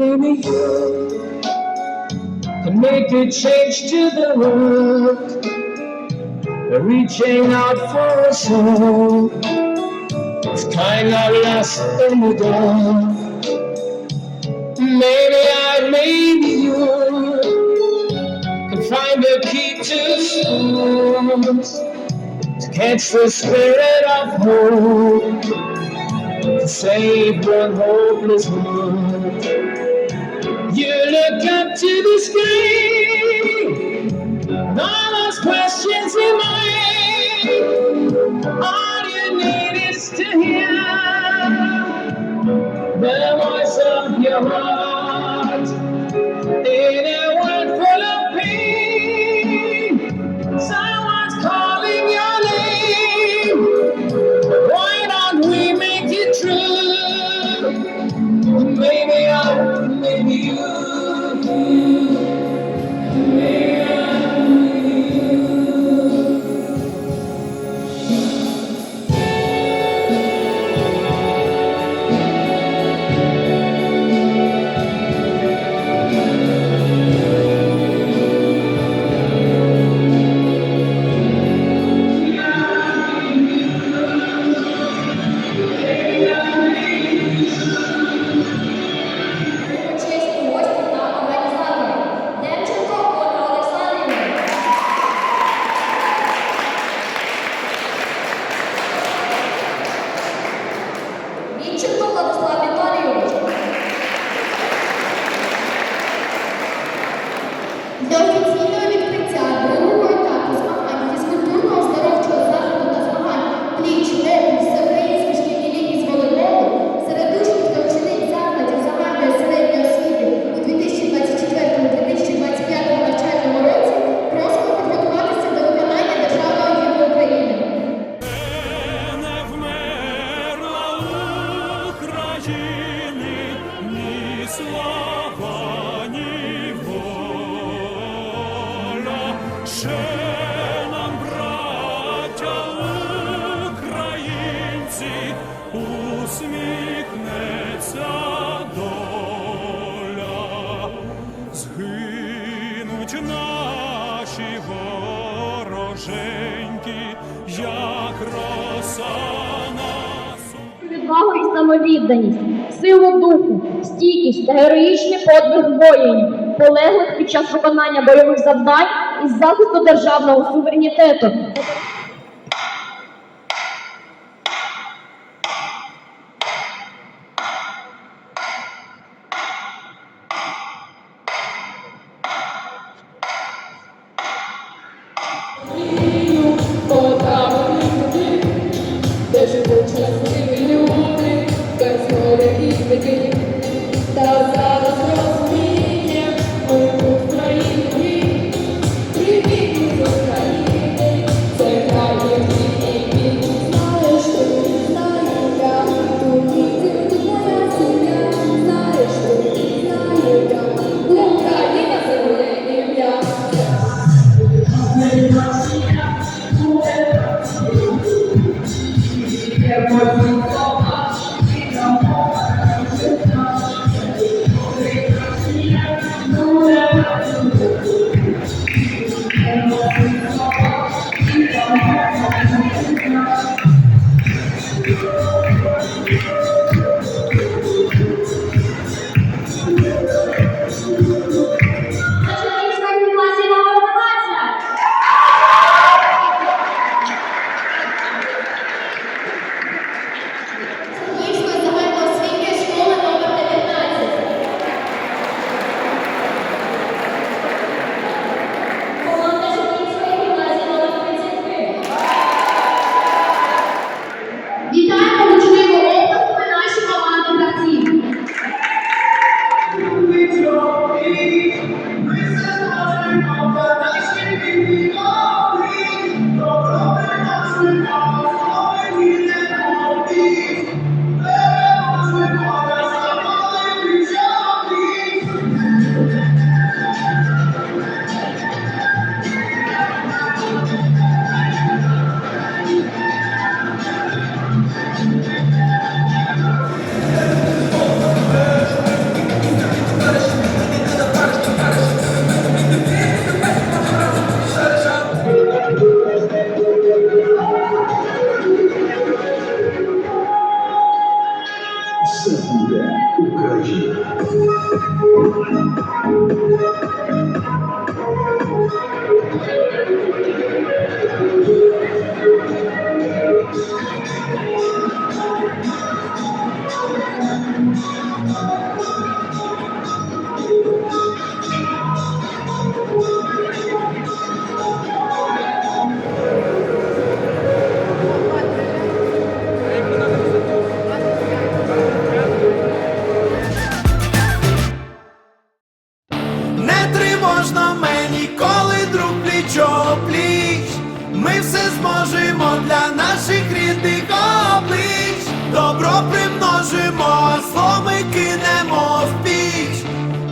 maybe you can make a change to the world. Reaching out for a soul. It's kind of lost in the dark. Maybe I, maybe you can find a key to souls to catch the spirit of hope to save one hopeless world. Look up to the and all those questions in mind. All you need is to hear the voice of your heart самовідданість, силу духу, стійкість та героїчний подвиг воїнів, полеглих під час виконання бойових завдань із захисту державного суверенітету. Де живуть примножимо, зло ми кинемо в піч,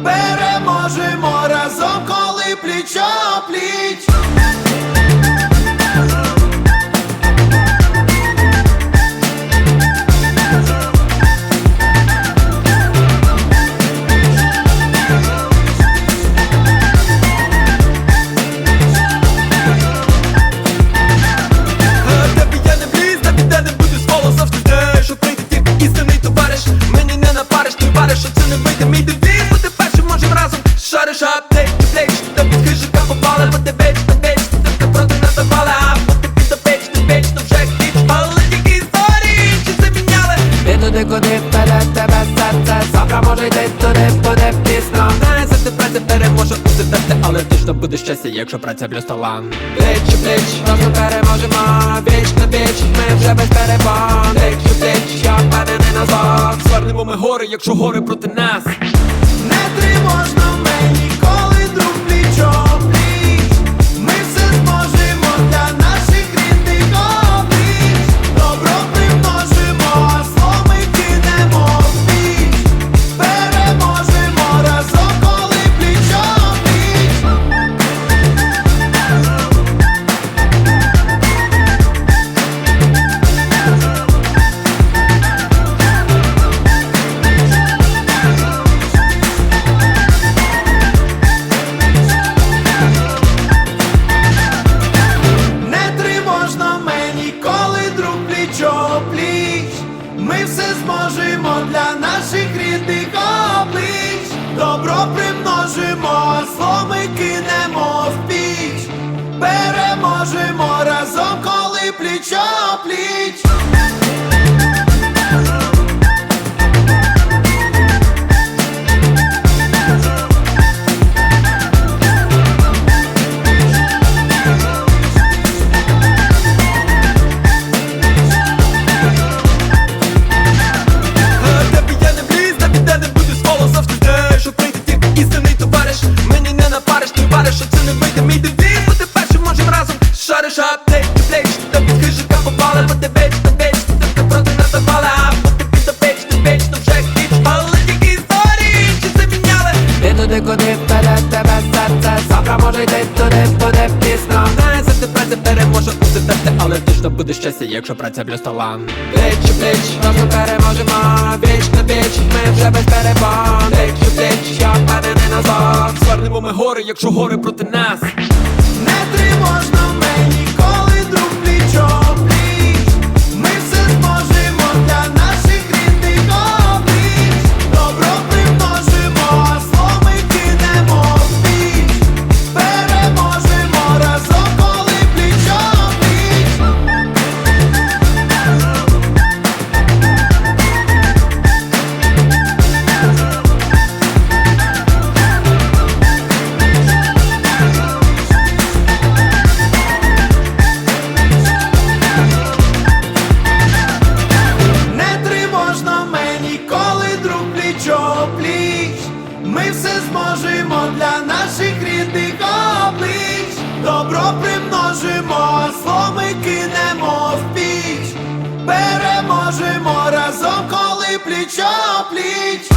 переможемо разом, коли пліч о пліч. щастя, якщо праця плюс талант Бич, бич, плеч, разом переможемо, біч на віч, ми вже без перебан Плеч у плеч, я впевнений назад Звернемо ми гори, якщо гори проти нас. Не тривожно bleach. не переможе усе тесте, але точно буде щастя, якщо праця плюс талант Бич, бич, плеч, разом переможемо, віч на віч, ми вже без перебан Плеч у плеч, я впевнений назад Звернемо ми гори, якщо гори проти нас. переможемо разом, коли пліч о пліч.